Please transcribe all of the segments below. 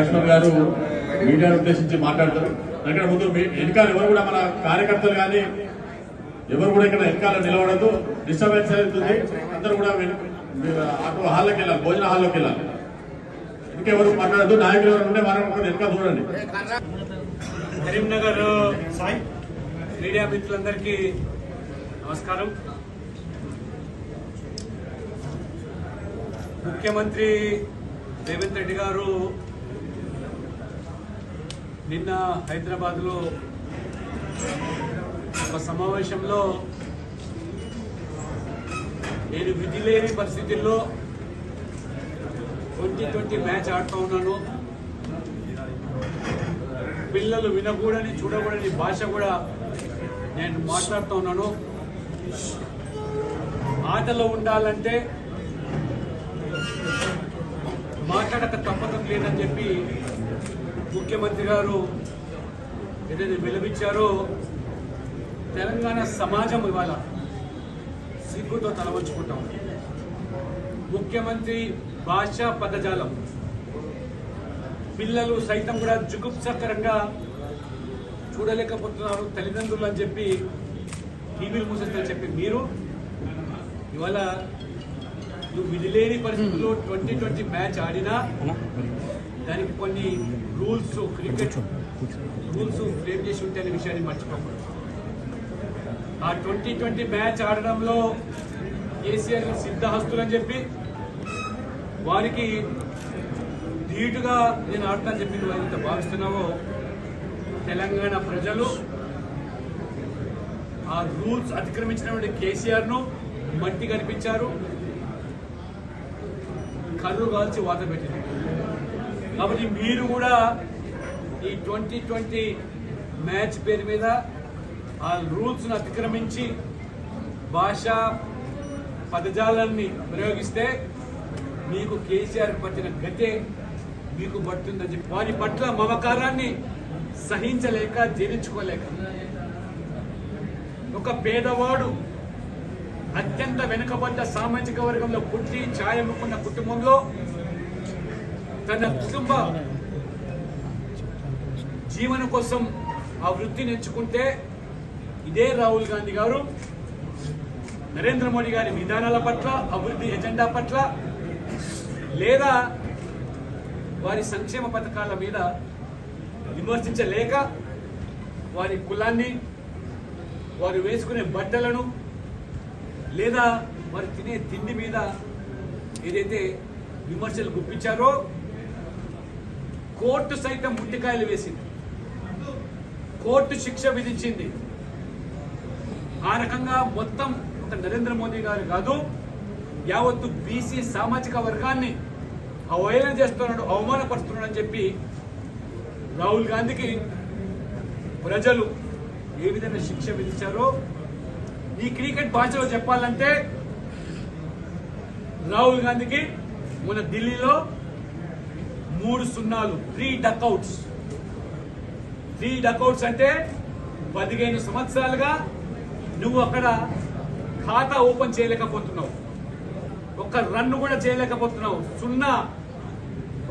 కృష్ణ గారు మీడియాను ఉద్దేశించి మాట్లాడతారు. అక్కడ ముందు మీ వెనకాల ఎవరు కూడా మన కార్యకర్తలు కానీ ఎవరు కూడా ఇక్కడ వెనకాల నిలవడదు డిస్టర్బెన్స్ అవుతుంది. అందరూ కూడా వెనక- అటు హాల్లోకి వెళ్ళాలి భోజన హాల్లోకి వెళ్ళాలి. ఇంకెవరు మాట్లాడదు నాయకులు ఎవరు ఉంటే మనం వెనక చూడండి. కరీంనగర్ సాయి మీడియా మిత్రులందరికీ నమస్కారం. ముఖ్యమంత్రి రేవంత్ రెడ్డి గారు నిన్న హైదరాబాద్లో ఒక సమావేశంలో నేను విధి లేని పరిస్థితుల్లో ట్వంటీ ట్వంటీ మ్యాచ్ ఆడుతూ ఉన్నాను. పిల్లలు వినకూడని చూడకూడని భాష కూడా నేను మాట్లాడుతూ ఉన్నాను. ఆటలో ఉండాలంటే మాట్లాడక తప్పకం లేదని చెప్పి ముఖ్యమంత్రి గారు ఏదైతే విలపించారో తెలంగాణ సమాజం ఇవాళ సిగ్గుతో తలవంచుకుంటాం. ముఖ్యమంత్రి భాషా పదజాలం. పిల్లలు సైతం కూడా జుగుప్సకరంగా చూడలేకపోతున్నారు తల్లిదండ్రులు అని చెప్పి టీవీలు మూసేస్తారని చెప్పి మీరు ఇవాళ నువ్వు విధిలేని పరిస్థితుల్లో ట్వంటీ ట్వంటీ మ్యాచ్ ఆడినా దానికి కొన్ని రూల్స్ క్రికెట్ రూల్స్ ఫ్రేమ్ చేసి ఉంటే అనే విషయాన్ని మర్చిపోకూడదు. ఆ ట్వంటీ ట్వంటీ మ్యాచ్ ఆడడంలో కేసీఆర్ అని చెప్పి వారికి ధీటుగా నేను ఆడతానని చెప్పి నువ్వు ఎంత భావిస్తున్నావో తెలంగాణ ప్రజలు ఆ రూల్స్ అతిక్రమించినటువంటి కేసీఆర్ను మట్టి కనిపించారు. కర్రు కాల్చి వాత పెట్టింది. కాబట్టి మీరు కూడా ఈ ట్వంటీ ట్వంటీ మ్యాచ్ పేరు మీద ఆ రూల్స్ను అతిక్రమించి భాష పదజాలాన్ని ప్రయోగిస్తే మీకు కేసీఆర్ పట్టిన గతే మీకు పడుతుందని చెప్పి వారి పట్ల మమకారాన్ని సహించలేక జీర్ణించుకోలేక ఒక పేదవాడు అత్యంత వెనుకబడ్డ సామాజిక వర్గంలో పుట్టి ఛాయముకున్న కుటుంబంలో తన కుటుంబ జీవనం కోసం ఆ వృత్తిని ఎంచుకుంటే ఇదే రాహుల్ గాంధీ గారు నరేంద్ర మోడీ గారి విధానాల పట్ల అభివృద్ధి ఎజెండా పట్ల లేదా వారి సంక్షేమ పథకాల మీద విమర్శించలేక వారి కులాన్ని వారు వేసుకునే బట్టలను లేదా వారు తినే తిండి మీద ఏదైతే విమర్శలు గుప్పించారో కోర్టు సైతం ముట్టికాయలు వేసింది. కోర్టు శిక్ష విధించింది. ఆ రకంగా మొత్తం ఒక నరేంద్ర మోదీ గారు కాదు యావత్తు బీసీ సామాజిక వర్గాన్ని అవహేళన చేస్తున్నాడు అవమానపరుస్తున్నాడు అని చెప్పి రాహుల్ గాంధీకి ప్రజలు ఏ విధంగా శిక్ష విధించారో ఈ క్రికెట్ భాషలో చెప్పాలంటే రాహుల్ గాంధీకి మొన్న ఢిల్లీలో మూడు సున్నాలు త్రీ డక్అవుట్స్ త్రీ డక్అవుట్స్ అంటే పదిహేను సంవత్సరాలుగా నువ్వు అక్కడ ఖాతా ఓపెన్ చేయలేకపోతున్నావు. ఒక్క రన్ను కూడా చేయలేకపోతున్నావు. సున్నా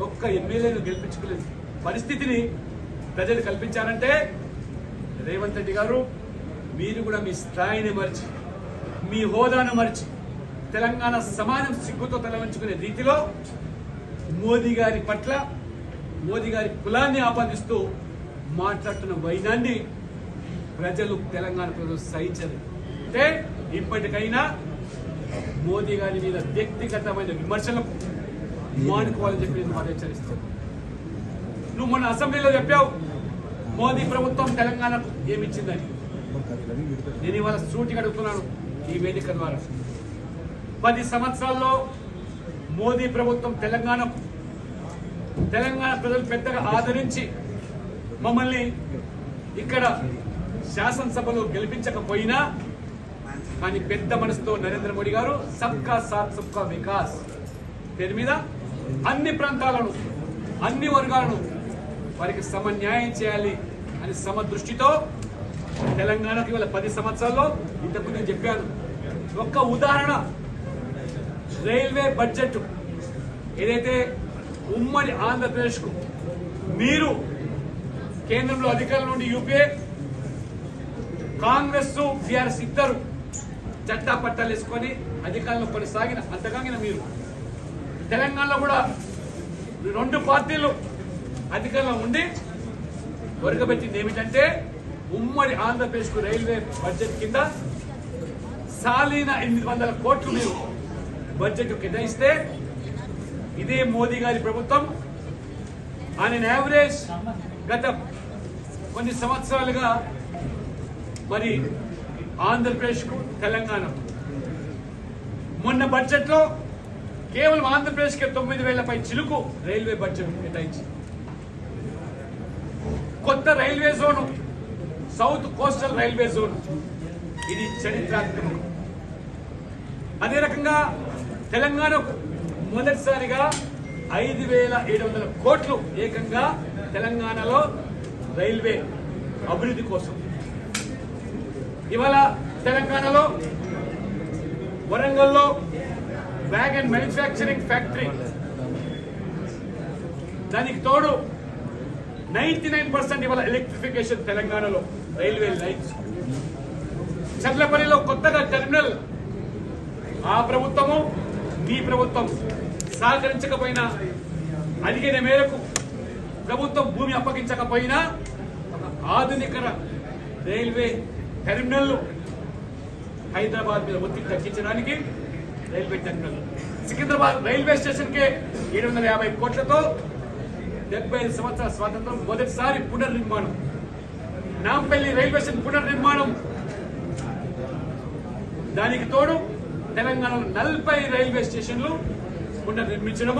ఒక్క ఎమ్మెల్యేను గెలిపించుకోలేదు. పరిస్థితిని ప్రజలు కల్పించారంటే రేవంత్ రెడ్డి గారు మీరు కూడా మీ స్థాయిని మరిచి మీ హోదాను మరిచి తెలంగాణ సమాజం సిగ్గుతో తలవంచుకునే రీతిలో మోదీ గారి పట్ల మోదీ గారి కులాన్ని ఆపాదిస్తూ మాట్లాడుతున్న వైనాన్ని ప్రజలు తెలంగాణ ప్రజలు సహించరు. అంటే ఇప్పటికైనా మోదీ గారి మీద వ్యక్తిగతమైన విమర్శలకు మానుకోవాలని చెప్పి నేను మాట హెచ్చరిస్తాను నువ్వు మొన్న అసెంబ్లీలో చెప్పావు మోదీ ప్రభుత్వం తెలంగాణకు ఏమిచ్చిందని నేను ఇవాళ సూటిగా అడుగుతున్నాను ఈ వేదిక ద్వారా. పది సంవత్సరాల్లో మోదీ ప్రభుత్వం తెలంగాణ తెలంగాణ ప్రజలు పెద్దగా ఆదరించి మమ్మల్ని ఇక్కడ శాసనసభలో గెలిపించకపోయినా కానీ పెద్ద మనసుతో నరేంద్ర మోడీ గారు సబ్కా సాత్ సబ్కా వికాస్ పేరు మీద అన్ని ప్రాంతాలను అన్ని వర్గాలను వారికి సమన్యాయం చేయాలి అని సమదృష్టితో తెలంగాణకి ఇవాళ పది సంవత్సరాల్లో ఇంతకు నేను చెప్పాను. ఒక్క ఉదాహరణ రైల్వే బడ్జెట్ ఏదైతే ఉమ్మడి ఆంధ్రప్రదేశ్కు మీరు కేంద్రంలో అధికారుల నుండి యూపీఏ కాంగ్రెస్ బీఆర్ఎస్ ఇద్దరు చట్టా పట్టాలు వేసుకొని అధికారంలో కొనసాగిన అంతగాగిన మీరు. తెలంగాణలో కూడా రెండు పార్టీలు అధికారంలో ఉండి ఒరగబెట్టింది ఏమిటంటే ఉమ్మడి ఆంధ్రప్రదేశ్కు రైల్వే బడ్జెట్ కింద సాలీన ఎనిమిది వందల కోట్లు మీరు బడ్జెట్ కేటాయిస్తే ఇదే మోదీ గారి ప్రభుత్వం. ఆయన యావరేజ్ గత కొన్ని సంవత్సరాలుగా మరి ఆంధ్రప్రదేశ్కు తెలంగాణ మొన్న బడ్జెట్లో కేవలం ఆంధ్రప్రదేశ్కి తొమ్మిది వేలపై చిలుకు రైల్వే బడ్జెట్ కేటాయించి కొత్త railway zone South Coastal railway zone. ఇది చరిత్రాత్మకం. అదే రకంగా తెలంగాణకు మొదటిసారిగా ఐదు వేల ఏడు వందల కోట్లు ఏకంగా తెలంగాణలో రైల్వే అభివృద్ధి కోసం. ఇవాళ తెలంగాణలో వరంగల్లో వ్యాగన్ మ్యానుఫ్యాక్చరింగ్ ఫ్యాక్టరీ. దానికి తోడు నైన్టీ నైన్ పర్సెంట్ ఇవాళ ఎలక్ట్రిఫికేషన్ తెలంగాణలో రైల్వే లైన్స్. చర్లపల్లిలో కొత్తగా టెర్మినల్. ఆ ప్రభుత్వము మీ ప్రభుత్వం సహకరించకపోయినా అడిగిన మేరకు ప్రభుత్వం భూమి అప్పగించకపోయినా ఒక ఆధునిక రైల్వే టెర్మినల్ హైదరాబాద్ మీద ఒత్తిడి తగ్గించడానికి railway terminal. Secunderabad railway station కే ఏడు వందల యాభై కోట్లతో డెబ్బై ఐదు సంవత్సరాల స్వాతంత్రం మొదటిసారి పునర్నిర్మాణం. నాంపల్లి రైల్వే స్టేషన్ పునర్నిర్మాణం. దానికి తోడు తెలంగాణలో నలభై రైల్వే స్టేషన్లు పునర్నిర్మించడము.